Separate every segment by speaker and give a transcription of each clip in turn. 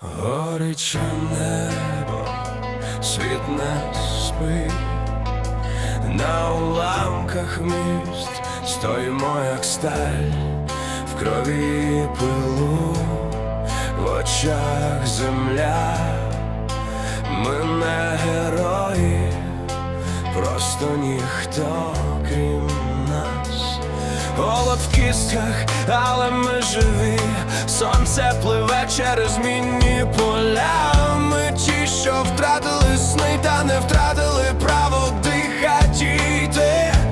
Speaker 1: Горяче небо, світ не спить, на уламках міст стоїмо, як сталь, в крові пилу, в очах земля, ми не герої, просто ніхто крім. Голод в кістках, але ми живі. Сонце пливе через мінні поля. Ми ті, що втратили сни, та не втратили право дихати.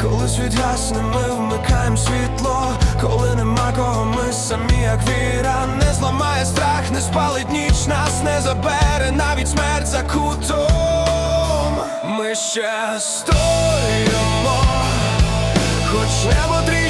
Speaker 1: Коли світ гасне, ми вмикаємо світло. Коли нема кого, ми самі, як віра, не зламає страх, не спалить ніч, нас не забере, навіть смерть за кутом. Ми ще стоїмо. Хоч небо тріщить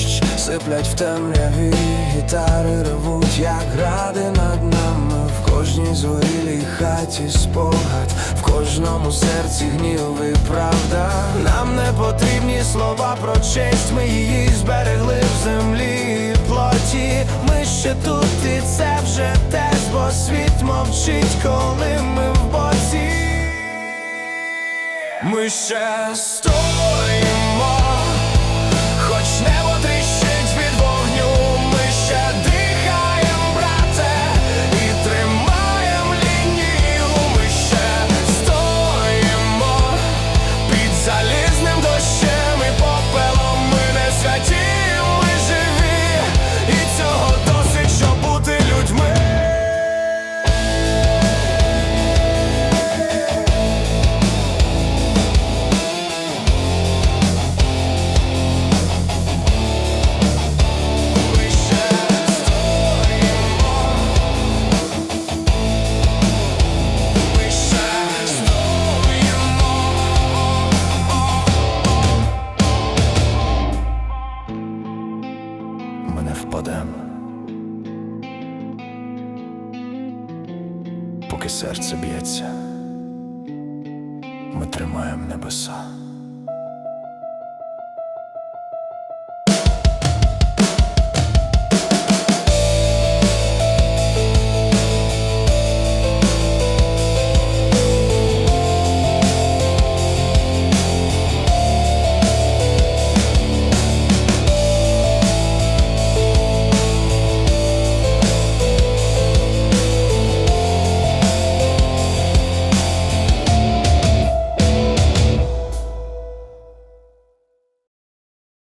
Speaker 1: дощ, сиплять в темряві, гітари ревуть, як гради над нами, в кожній зорілій хаті спогад, в кожному серці гнів і правда. Нам не потрібні слова про честь, ми її зберегли в землі і плоті. Ми ще тут, і це вже теж, бо світ мовчить, коли ми в боці. Ми ще стоїмо, Ми не впадемо, поки серце б'ється, ми тримаємо небеса.